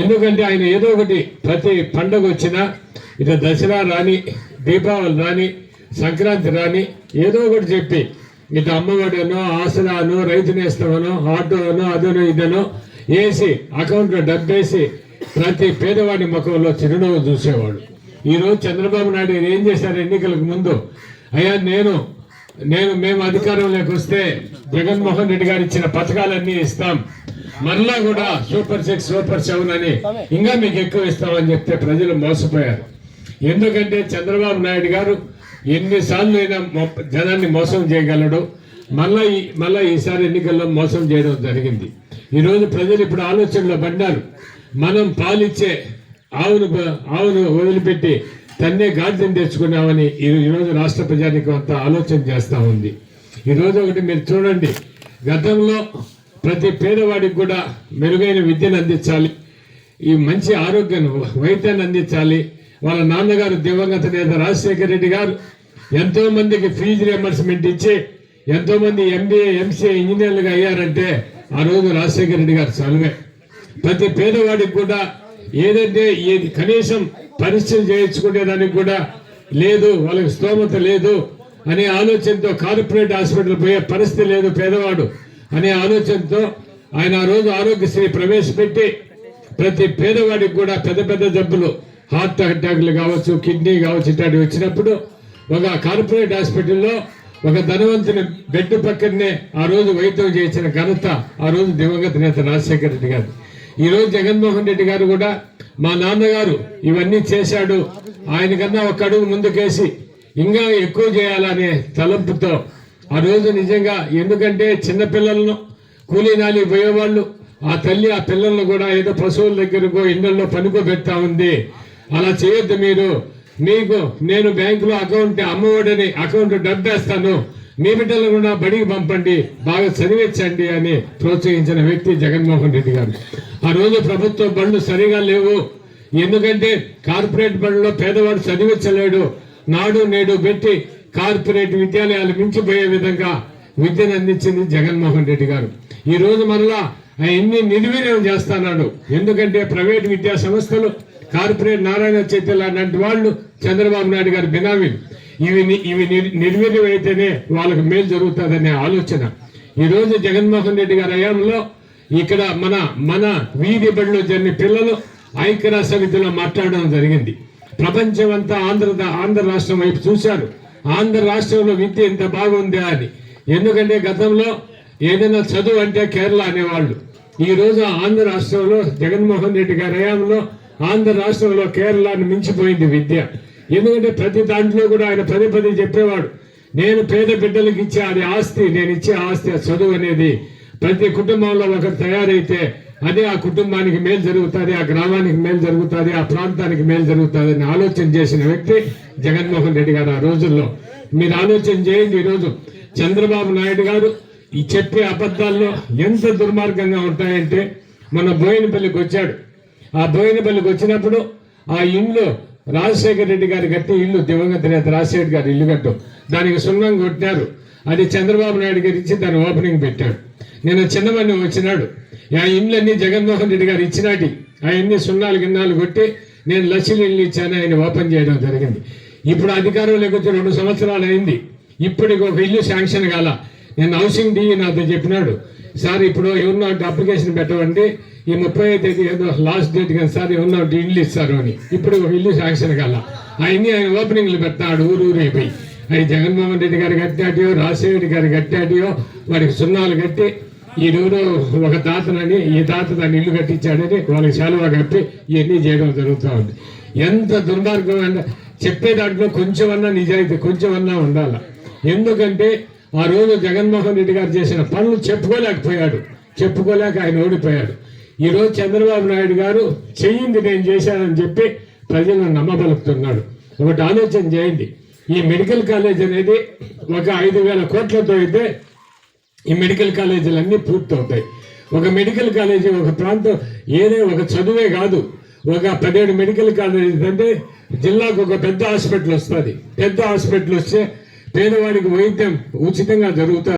ఎందుకంటే ఆయన ఏదో ఒకటి ప్రతి పండుగ వచ్చినా ఇటు దసరా రాని దీపావళి రాని సంక్రాంతి రాని ఏదో ఒకటి చెప్పి ఇటు అమ్మఒడనో ఆసరాను రైతు నేస్తామనో ఆటోనో అదనో ఇదనో వేసి అకౌంట్లో డబ్బేసి ప్రతి పేదవాడి ముఖంలో చిరునవ్వు చూసేవాడు. ఈరోజు చంద్రబాబు నాయుడు ఏం చేశారు ఎన్నికలకు ముందు? అయ్యా నేను నేను మేము అధికారంలోకి వస్తే జగన్మోహన్ రెడ్డి గారు ఇచ్చిన పథకాలన్నీ ఇస్తాం. మరలా కూడా సూపర్ సిక్స్ సూపర్ సెవెన్ అని ఇంకా మీకు ఎక్కువ ఇస్తామని చెప్తే ప్రజలు మోసపోయారు. ఎందుకంటే చంద్రబాబు నాయుడు గారు ఎన్నిసార్లు అయినా జనాన్ని మోసం చేయగలడు. మళ్ళా ఈ మళ్ళీ ఈసారి ఎన్నికల్లో మోసం చేయడం జరిగింది. ఈరోజు ప్రజలు ఇప్పుడు ఆలోచనలో పడ్డారు. మనం పాలిచ్చే ఆవును ఆవును వదిలిపెట్టి తన్నే గాడిదని తెచ్చుకున్నామని ఈ- ఈరోజు రాష్ట్ర ప్రజానికి అంతా ఆలోచన చేస్తూ ఉంది. ఈరోజు ఒకటి మీరు చూడండి. గతంలో ప్రతి పేదవాడికి కూడా మెరుగైన విద్యను అందించాలి. ఈ మంచి ఆరోగ్యాన్ని వైద్యాన్ని అందించాలి. వాళ్ళ నాన్నగారు దివంగత నేత రాజశేఖర రెడ్డి గారు ఎంతో మందికి ఫీజు రియంబర్స్మెంట్ ఇచ్చి ఎంతో మంది ఎంబీఏ ఎంసీఏ ఇంజనీర్లుగా అయ్యారంటే ఆ రోజు రాజశేఖర రెడ్డి గారు చదువే ప్రతి పేదవాడికి కూడా ఏదంటే ఏది కనీసం పరీక్షలు చేయించుకునేదానికి కూడా లేదు వాళ్ళకి స్తోమత లేదు అనే ఆలోచనతో కార్పొరేట్ హాస్పిటల్ పోయే పరిస్థితి లేదు పేదవాడు. అనే ఆలోచనతో ఆయన ఆ రోజు ఆరోగ్యశ్రీ ప్రవేశపెట్టి ప్రతి పేదవాడికి కూడా పెద్ద పెద్ద జబ్బులు హార్ట్ అటాక్లు కావచ్చు కిడ్నీ కావచ్చు ఇట్లాంటివి వచ్చినప్పుడు ఒక కార్పొరేట్ హాస్పిటల్లో ఒక ధనవంతుని బెడ్ పక్కనే ఆ రోజు వైద్యం చేసిన ఘనత ఆ రోజు దివంగత నేత రాజశేఖర రెడ్డి గారు. ఈ రోజు జగన్మోహన్ రెడ్డి గారు కూడా మా నాన్నగారు ఇవన్నీ చేశాడు. ఆయన కన్నా ఒక అడుగు ముందుకేసి ఇంకా ఎక్కువ చేయాలనే తలంపుతో ఆ రోజు నిజంగా ఎందుకంటే చిన్నపిల్లలను కూలీనాలి పోయేవాళ్ళు ఆ తల్లి ఆ పిల్లలను కూడా ఏదో పశువుల దగ్గరకో ఇళ్ళలో పనుకో పెడతా ఉంది. అలా చేయొద్దు మీరు. మీకు నేను బ్యాంకులో అకౌంట్ అమ్మఒడిని అకౌంట్ డబ్బేస్తాను. మీ బిడ్డలు కూడా బడికి పంపండి. బాగా చదివించండి అని ప్రోత్సహించిన వ్యక్తి జగన్మోహన్ రెడ్డి గారు. ఆ రోజు ప్రభుత్వ బళ్ళు సరిగా లేవు. ఎందుకంటే కార్పొరేట్ బండ్లో పేదవాడు చదివించలేడు. నాడు నేడు పెట్టి కార్పొరేట్ విద్యాలయాలు మించిపోయే విధంగా విద్యను అందించింది జగన్మోహన్ రెడ్డి గారు. ఈ రోజు మరలా ఎన్ని నిర్వీర్యం చేస్తున్నాడు. ఎందుకంటే ప్రైవేట్ విద్యా సంస్థలు కార్పొరేట్ నారాయణ చైతన్య లాంటి వాళ్ళు చంద్రబాబు నాయుడు గారి బినామీలు. ఇవి ని- ఇవి నిర్వీర్యం అయితేనే వాళ్ళకు మేలు జరుగుతుందనే ఆలోచన. ఈ రోజు జగన్మోహన్ రెడ్డి గారి హయాంలో ఇక్కడ మన మన వీధి బడిలో జరిగిన పిల్లలు ఐక్యరాజ్య సమితిలో మాట్లాడడం జరిగింది. ప్రపంచం అంతా ఆంధ్ర ఆంధ్ర రాష్ట్రం వైపు చూశారు. ఆంధ్ర రాష్ట్రంలో విద్య ఎంత బాగుంది అని. ఎందుకంటే గతంలో ఏదైనా చదువు అంటే కేరళ అనేవాళ్ళు. ఈరోజు ఆంధ్ర రాష్ట్రంలో జగన్మోహన్ రెడ్డి గారి హయాంలో ఆంధ్ర రాష్ట్రంలో కేరళను మించిపోయింది విద్య. ఎందుకంటే ప్రతి దాంట్లో కూడా ఆయన పదే పదే చెప్పేవాడు నేను పేద బిడ్డలకు ఇచ్చే అది ఆస్తి నేను ఇచ్చే ఆస్తి ఆ చదువు అనేది ప్రతి కుటుంబంలో ఒకరు తయారైతే అదే ఆ కుటుంబానికి మేలు జరుగుతుంది ఆ గ్రామానికి మేలు జరుగుతుంది ఆ ప్రాంతానికి మేలు జరుగుతుంది అని ఆలోచన చేసిన వ్యక్తి జగన్మోహన్ రెడ్డి గారు ఆ రోజుల్లో. మీరు ఆలోచన చేయండి ఈరోజు. చంద్రబాబు నాయుడు గారు ఈ చెప్పే అబద్ధాల్లో ఎంత దుర్మార్గంగా ఉంటాయంటే మన బోయినపల్లికి వచ్చాడు. ఆ బోయినపల్లికి వచ్చినప్పుడు ఆ ఇల్లు రాజశేఖర రెడ్డి గారి కట్టి ఇల్లు దివంగత నేత రాజశేఖర్ గారి ఇల్లు కట్టు. దానికి సున్నం కొట్టినారు అది చంద్రబాబు నాయుడు గారు ఇచ్చి దాని ఓపెనింగ్ పెట్టాడు. నేను చిన్నవాడిని వచ్చినాడు. ఆ ఇండ్లన్నీ జగన్మోహన్ రెడ్డి గారు ఇచ్చినాటి. ఆయన్ని సున్నాలు గిన్నాలు కొట్టి నేను లక్షలు ఇల్లు ఇచ్చాను ఆయన ఓపెన్ చేయడం జరిగింది. ఇప్పుడు అధికారంలోకి వచ్చి రెండు సంవత్సరాలు అయింది. ఇప్పటికి ఒక ఇల్లు శాంక్షన్ కాల. నేను హౌసింగ్ డి నాతో చెప్పినాడు. సార్ ఇప్పుడు ఎవరినో ఒకటి అప్లికేషన్ పెట్టమండి ఈ ముప్పై తేదీ ఏదో లాస్ట్ డేట్ కానీ సార్ ఎవరినో ఒకటి ఇల్లు ఇస్తారు అని. ఇప్పుడు ఒక ఇల్లు శాంక్షన్ కాల. ఆయన్ని ఆయన ఓపెనింగ్లు పెడతాడు ఊరు ఊరు అయిపోయి. అవి జగన్మోహన్ రెడ్డి గారు కట్టాటియో రాజశేఖర్ గారు కట్టాటియో వాడికి సున్నాలు కట్టి ఈ రోజు ఒక తాతనని ఈ తాత దాన్ని ఇల్లు కట్టించాడని వాళ్ళకి శాలువా కప్పి ఇవన్నీ చేయడం జరుగుతూ ఉంది. ఎంత దుర్మార్గం అంటే చెప్పే దాంట్లో కొంచెమన్నా నిజాయితీ కొంచెమన్నా ఉండాల? ఎందుకంటే ఆ రోజు జగన్మోహన్ రెడ్డి గారు చేసిన పనులు చెప్పుకోలేకపోయాడు. చెప్పుకోలేక ఆయన ఓడిపోయాడు. ఈరోజు చంద్రబాబు నాయుడు గారు చెయ్యింది నేను చేశానని చెప్పి ప్రజలను నమ్మబలుపుతున్నాడు ఒకటి ఆలోచన చేయండి. ఈ మెడికల్ కాలేజ్ అనేది ఒక ఐదు వేల కోట్లతో అయితే ఈ మెడికల్ కాలేజీలన్నీ పూర్తవుతాయి. ఒక మెడికల్ కాలేజీ ఒక ప్రాంతం ఏదే ఒక చదువే కాదు. ఒక పదిహేడు మెడికల్ కాలేజీ అంటే జిల్లాకు ఒక పెద్ద హాస్పిటల్ వస్తుంది. పెద్ద హాస్పిటల్ వస్తే పేదవాడికి వైద్యం ఉచితంగా జరుగుతుంది